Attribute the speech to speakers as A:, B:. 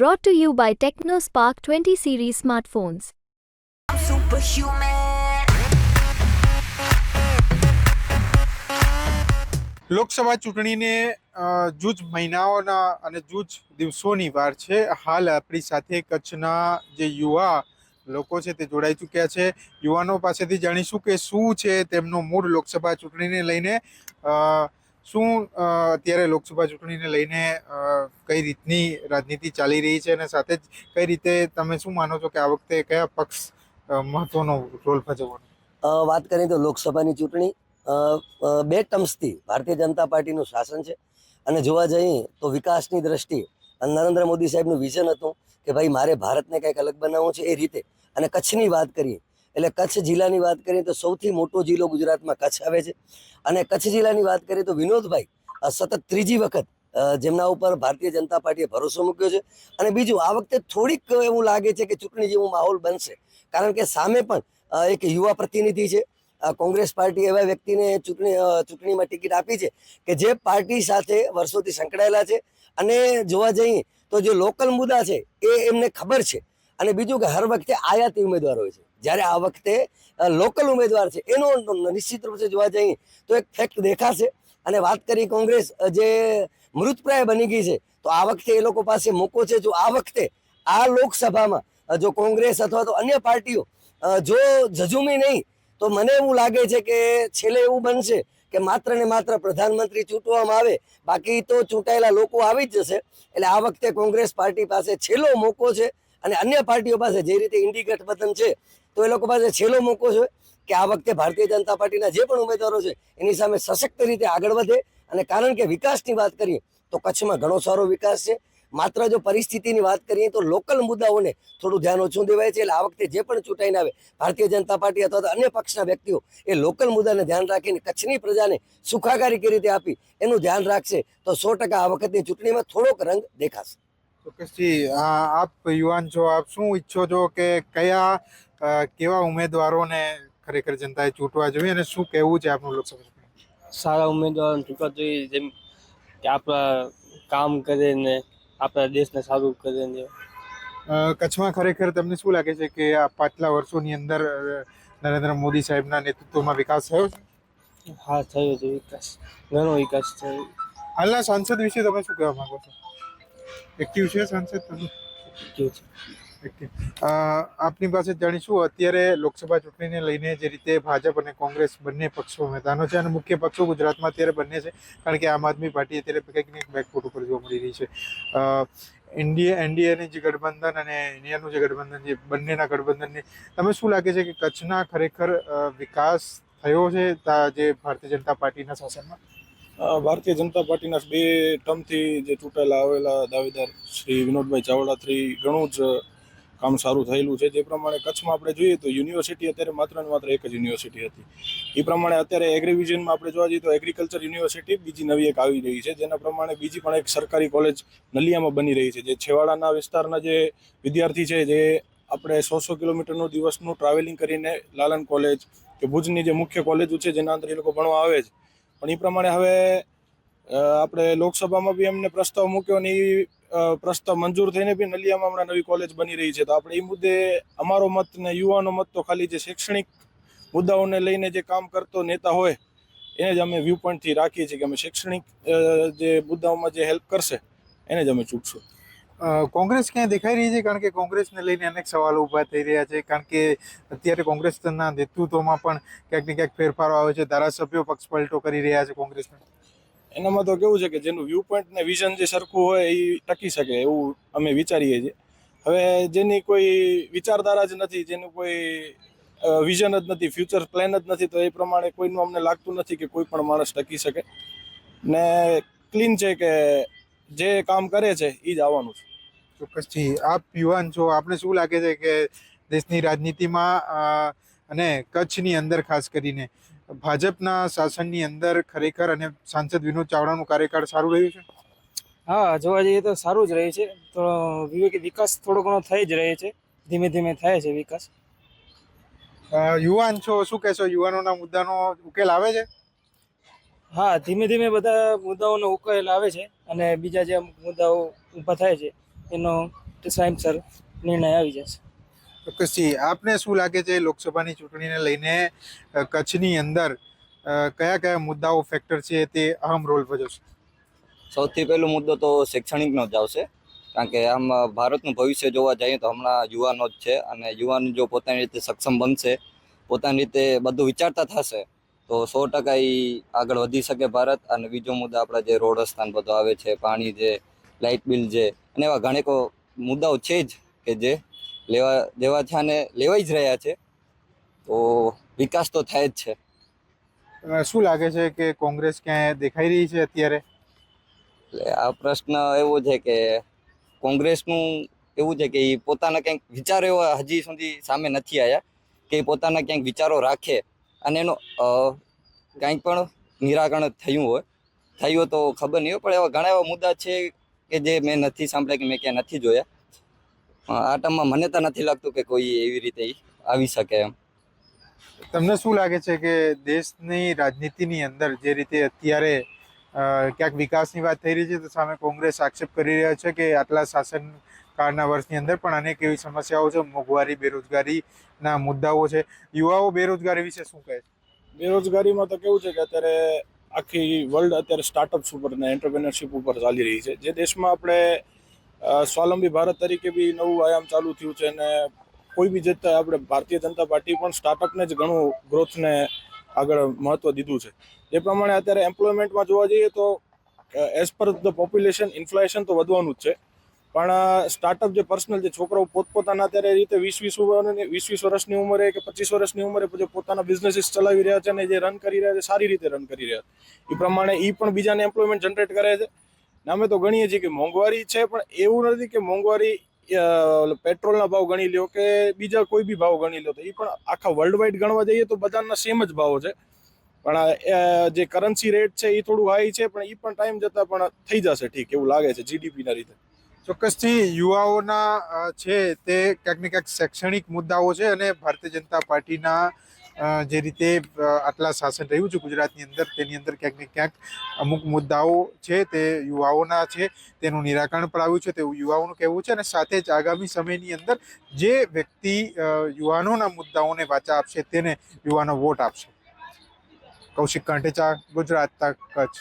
A: Brought to you by TechnoSpark 20 series smartphones.
B: I'm superhuman.
C: Lok Sabha ચૂંટણીને જૂજ મહિનાઓના અને જૂજ દિવસોની વાર છે હાલ આપણી સાથે કચ્છના જે યુવા લોકો છે તે જોડાઈ ચૂક્યા છે યુવાનો પાસેથી જાણીશું કે શું છે તેમનો મૂળ લોકસભા ચૂંટણીને લઈને શું અત્યારે લોકસભા ચૂંટણીને લઈને કઈ રીતની રાજનીતિ ચાલી રહી છે અને સાથે જ કઈ રીતે તમે શું માનો છો કે આ વખતે કયા પક્ષ મહત્વનો રોલ ભજવવાનો?
D: વાત કરીએ તો લોકસભાની ચૂંટણી બે ટર્મ્સથી ભારતીય જનતા પાર્ટીનું શાસન છે અને જોવા જઈએ તો વિકાસની દ્રષ્ટિએ, અને નરેન્દ્ર મોદી સાહેબનું વિઝન હતું કે ભાઈ મારે ભારતને કંઈક અલગ બનાવવું છે એ રીતે. અને કચ્છની વાત કરીએ એટલે કચ્છ જિલ્લાની વાત કરીએ તો સૌથી મોટો જિલ્લો ગુજરાતમાં કચ્છ આવે છે. અને કચ્છ જિલ્લાની વાત કરીએ તો વિનોદભાઈ સતત ત્રીજી વખત જેમના ઉપર ભારતીય જનતા પાર્ટીએ ભરોસો મૂક્યો છે. અને બીજું, આ વખતે થોડીક એવું લાગે છે કે ચૂંટણી જેવું માહોલ બનશે. કારણ કે સામે પણ એક યુવા પ્રતિનિધિ છે. કોંગ્રેસ પાર્ટી એવા વ્યક્તિને ચૂંટણી ચૂંટણીમાં ટિકિટ આપી છે કે જે પાર્ટી સાથે વર્ષોથી સંકળાયેલા છે. અને જોવા જઈએ તો જે લોકલ મુદ્દા છે એ એમને ખબર છે. અને બીજું કે હર વખતે આયાતી ઉમેદવાર હોય છે. જ્યારે આ વખતે લોકલ ઉમેદવાર છે, એનો નિશ્ચિત રૂપે જોવા જઈએ, તો એક ફેક્ટ દેખાશે. અને વાત કરી કોંગ્રેસ જે મૃતપ્રાય બની ગઈ છે, તો આ વખતે એ લોકો પાસે મોકો છે. જો આ વખતે આ લોકસભામાં જો કોંગ્રેસ અથવા તો અન્ય પાર્ટીઓ જો ઝઝુમી નહીં, તો મને એવું લાગે છે કે છેલ્લે એવું બનશે કે માત્ર ને માત્ર પ્રધાનમંત્રી ચૂંટવામાં આવે, બાકી તો ચૂંટાયેલા લોકો આવી જ જશે. એટલે આ વખતે કોંગ્રેસ પાર્ટી પાસે છેલ્લો મોકો છે અને અન્ય પાર્ટીઓ પાસે જે રીતે ઇન્ડી ગઠબંધન છે તો એ લોકો પાસે છેલ્લો મોકો છે કે આ વખતે ભારતીય જનતા પાર્ટીના જે પણ ઉમેદવારો છે, એની સામે સશક્ત રીતે આગળ વધે. અને કારણ કે વિકાસની વાત કરીએ, તો કચ્છમાં ઘણો સારો વિકાસ છે. માત્ર જો પરિસ્થિતિની વાત કરીએ, તો લોકલ મુદ્દાઓને થોડું ધ્યાન ઓછું દેવાય છે. એટલે આ વખતે જે પણ ચૂંટાઈને આવે, ભારતીય જનતા પાર્ટી અથવા તો અન્ય પક્ષના વ્યક્તિઓ, એ લોકલ મુદ્દાને ધ્યાન રાખીને કચ્છની પ્રજાને સુખાકારી કઈ રીતે આપી, એનું ધ્યાન રાખશે, તો સો ટકા આ વખતની ચૂંટણીમાં થોડોક રંગ દેખાશે.
C: ચોક્કસથી આપ યુવાન છો, આપ શું ઈચ્છો છો કે કયા કેવા ઉમેદવારોને ખરેખર જનતાએ ચૂંટવા જોઈએ અને શું કહેવું છે આપનું લોકસભા?
E: સારા ઉમેદવારોને ચૂંટવા જોઈએ જેમ કે આપણા કામ કરે ને આપણા દેશને સારું કરે ને.
C: કચ્છમાં ખરેખર તમને શું લાગે છે કે આ પાછલા વર્ષોની અંદર નરેન્દ્ર મોદી સાહેબના નેતૃત્વમાં વિકાસ થયો છે?
E: હા થયો છે વિકાસ. ઘણો વિકાસ થયો.
C: હાલના સાંસદ વિશે તમે શું કહેવા માંગો છો? એક્ટિવ છે સાંસદ તમે? એક્ટિવ છે. આપની પાસે જાણીશું, અત્યારે લોકસભા ચૂંટણીને લઈને જે રીતે ભાજપ અને કોંગ્રેસ બંને પક્ષો મેદાનો છે અને મુખ્ય પક્ષો ગુજરાતમાં અત્યારે બંને છે, કારણ કે આમ આદમી પાર્ટી અત્યારે કંઈક ને બેકફૂટ ઉપર જોવા મળી રહી છે. ઇન્ડિયા એનડીએ એનડીએની જે ગઠબંધન અને ઇન્ડિયાનું જે ગઠબંધન છે, બંનેના ગઠબંધનની તમે શું લાગે છે કે કચ્છના ખરેખર વિકાસ થયો છે જે ભારતીય જનતા પાર્ટીના શાસનમાં?
F: ભારતીય જનતા પાર્ટીના બે ટર્મથી જે ચૂંટાયેલા આવેલા દાવેદાર શ્રી વિનોદભાઈ ચાવડાથી ઘણું જ કામ સારું થયેલું છે. જે પ્રમાણે કચ્છમાં આપણે જોઈએ તો યુનિવર્સિટી અત્યારે માત્ર ને માત્ર એક જ યુનિવર્સિટી હતી. એ પ્રમાણે અત્યારે એગ્રીવિઝનમાં આપણે જોવા જઈએ તો એગ્રીકલ્ચર યુનિવર્સિટી બીજી નવી એક આવી રહી છે. જેના પ્રમાણે બીજી પણ એક સરકારી કોલેજ નલિયામાં બની રહી છે. જે છેવાડાના વિસ્તારના જે વિદ્યાર્થી છે, જે આપણે સો સો કિલોમીટરનું દિવસનું ટ્રાવેલિંગ કરીને લાલન કોલેજ કે ભુજની જે મુખ્ય કોલેજો છે, જેના અંદર એ લોકો ભણવા આવે છે. પણ એ પ્રમાણે હવે આપણે લોકસભામાં બી એમને પ્રસ્તાવ મૂક્યો અને એ પ્રસ્તાવ મંજૂર થઈને બી નલિયામાં હમણાં નવી કોલેજ બની રહી છે. તો આપણે એ મુદ્દે અમારો મત ને યુવાનો મત તો ખાલી જે શૈક્ષણિક મુદ્દાઓને લઈને જે કામ કરતો નેતા હોય, એને જ અમે વ્યૂ પોઈન્ટથી રાખીએ છીએ કે અમે શૈક્ષણિક જે મુદ્દાઓમાં જે હેલ્પ કરશે, એને જ અમે ચૂકશું.
C: કોંગ્રેસ ક્યાંય દેખાઈ રહી છે? કારણ કે કોંગ્રેસને લઈને અનેક સવાલો ઊભા થઈ રહ્યા છે. કારણ કે અત્યારે કોંગ્રેસના નેતૃત્વમાં પણ ક્યાંક ને ક્યાંક ફેરફારો આવે છે. ધારાસભ્યો પક્ષ પલટો કરી રહ્યા છે કોંગ્રેસના.
F: એનામાં તો કેવું છે કે જેનું વ્યૂ પોઈન્ટ ને વિઝન જે સરખું હોય એ ટકી શકે એવું અમે વિચારીએ છીએ. હવે જેની કોઈ વિચારધારા જ નથી, જેનું કોઈ વિઝન જ નથી ફ્યુચર પ્લાન જ નથી, તો એ પ્રમાણે કોઈનું અમને લાગતું નથી કે કોઈ પણ માણસ ટકી શકે. ને ક્લીન છે કે જે કામ કરે છે એ જ આવવાનું છે.
C: ચોક્કસથી. આપ યુવાન છો, આપને શું લાગે છે કે દેશની રાજનીતિમાં અને કચ્છની અંદર ખાસ કરીને ભાજપના શાસનની અંદર ખરેખર અને સાંસદ વિનોદ ચાવડાનું કાર્યકાળ સારું રહ્યું છે?
G: હા જોવા જઈએ તો સારું જ રહે છે. તો વિવેક વિકાસ થોડો ઘણો થઈ જ રહે છે. ધીમે ધીમે થાય છે વિકાસ.
C: યુવાન છો શું કહેશો? યુવાનોના મુદ્દાનો ઉકેલ આવે છે?
G: હા ધીમે ધીમે બધા મુદ્દાઓનો ઉકેલ આવે છે અને બીજા જે મુદ્દાઓ ઊભા થાય છે એનો ટાઈમસર નિર્ણય આવી જશે.
C: ચોક્કસથી આપને શું લાગે છે લોકસભાની ચૂંટણીને લઈને કચ્છની અંદર કયા કયા મુદ્દાઓ ફેક્ટર છે તે અહમ રોલ ભજવશે?
H: સૌથી પહેલો મુદ્દો તો શૈક્ષણિકનો જ આવશે. કારણ કે આમ ભારતનું ભવિષ્ય જોવા જઈએ તો હમણાં યુવાનો જ છે અને યુવાન જો પોતાની રીતે સક્ષમ બનશે, પોતાની રીતે બધું વિચારતા થશે, તો સો ટકા એ આગળ વધી શકે ભારત. અને બીજો મુદ્દો આપણા જે રોડ રસ્તાને બધો આવે છે, પાણી છે લાઇટ બિલ છે અને એવા ઘણેકો મુદ્દાઓ છે જ કે જે લેવા દેવા છે અને લેવાઈ જ રહ્યા છે. તો વિકાસ તો થાય જ છે.
C: શું લાગે છે કે કોંગ્રેસ ક્યાંય દેખાઈ રહી છે અત્યારે?
H: એટલે આ પ્રશ્ન એવો છે કે કોંગ્રેસનું એવું છે કે એ પોતાના ક્યાંક વિચારો એવા હજી સુધી સામે નથી આવ્યા કે પોતાના ક્યાંક વિચારો રાખે અને એનો અ, કાંઈક પણ નિરાકરણ થયું હોય. થયું તો ખબર નહીં હોય પણ એવા ઘણા એવા મુદ્દા છે કે જે મેં નથી સાંભળ્યા કે મેં ક્યાં નથી જોયા. આ ટાઈમમાં મને તો નથી લાગતું કે કોઈ એવી રીતે આવી શકે એમ.
C: તમને શું લાગે છે કે દેશની રાજનીતિની અંદર જે રીતે અત્યારે ક્યાંક વિકાસની વાત થઈ રહી છે તો સામે કોંગ્રેસ આક્ષેપ કરી રહ્યા છે કે આટલા શાસન કાળના વર્ષની અંદર પણ અનેક એવી સમસ્યાઓ છે મોંઘવારી બેરોજગારીના મુદ્દાઓ છે. યુવાઓ બેરોજગારી વિશે શું કહે છે?
F: બેરોજગારીમાં તો કેવું છે કે અત્યારે આખી વર્લ્ડ અત્યારે સ્ટાર્ટઅપ્સ ઉપર ને એન્ટરપ્રેનરશિપ ઉપર ચાલી રહી છે. જે દેશમાં આપણે સ્વાવલંબી ભારત તરીકે બી નવું આયામ ચાલુ થયું છે અને કોઈ બી જતા આપણે ભારતીય જનતા પાર્ટી પણ સ્ટાર્ટઅપને જ ઘણું ગ્રોથને આગળ મહત્વ દીધું છે. જે પ્રમાણે અત્યારે એમ્પ્લોયમેન્ટમાં જોવા જઈએ તો as per the population inflation તો વધવાનું જ છે. પણ સ્ટાર્ટઅપ જે પર્સનલ જે છોકરાઓ પોતપોતાના અત્યારે રીતે વીસ વીસ ઉંમરની વીસ વીસ વર્ષની ઉંમરે કે પચીસ વર્ષની ઉંમરે જે પોતાના બિઝનેસીસ ચલાવી રહ્યા છે અને જે રન કરી રહ્યા છે, સારી રીતે રન કરી રહ્યા છે. એ પ્રમાણે એ પણ બીજાને એમ્પ્લોયમેન્ટ જનરેટ કરે છે. અમે તો ગણીએ છીએ કે મોંઘવારી છે, પણ એવું નથી કે મોંઘવારી પેટ્રોલના ભાવ ગણી લ્યો કે બીજા કોઈ બી ભાવ ગણી લો તો એ પણ આખા વર્લ્ડ વાઇડ ગણવા જઈએ તો બધાના સેમ જ ભાવો છે. પણ જે કરન્સી રેટ છે એ થોડું હાઈ છે, પણ એ પણ ટાઈમ જતાં પણ થઈ જશે ઠીક એવું લાગે છે જીડીપીના રીતે.
C: ચોક્કસથી યુવાઓના છે તે ક્યાંક ને ક્યાંક શૈક્ષણિક મુદ્દાઓ છે અને ભારતીય જનતા પાર્ટીના જે રીતે આટલા શાસન રહ્યું છે ગુજરાતની અંદર, તેની અંદર ક્યાંક ને ક્યાંક અમુક મુદ્દાઓ છે, તે યુવાઓના છે, તેનું નિરાકરણ પણ આવ્યું છે તેવું યુવાઓનું કહેવું છે અને સાથે જ આગામી સમયની અંદર જે વ્યક્તિ યુવાનોના મુદ્દાઓને વાચા આપશે, તેને યુવાનો વોટ આપશે. કૌશિક કાંટેચા, ગુજરાત તક કચ્છ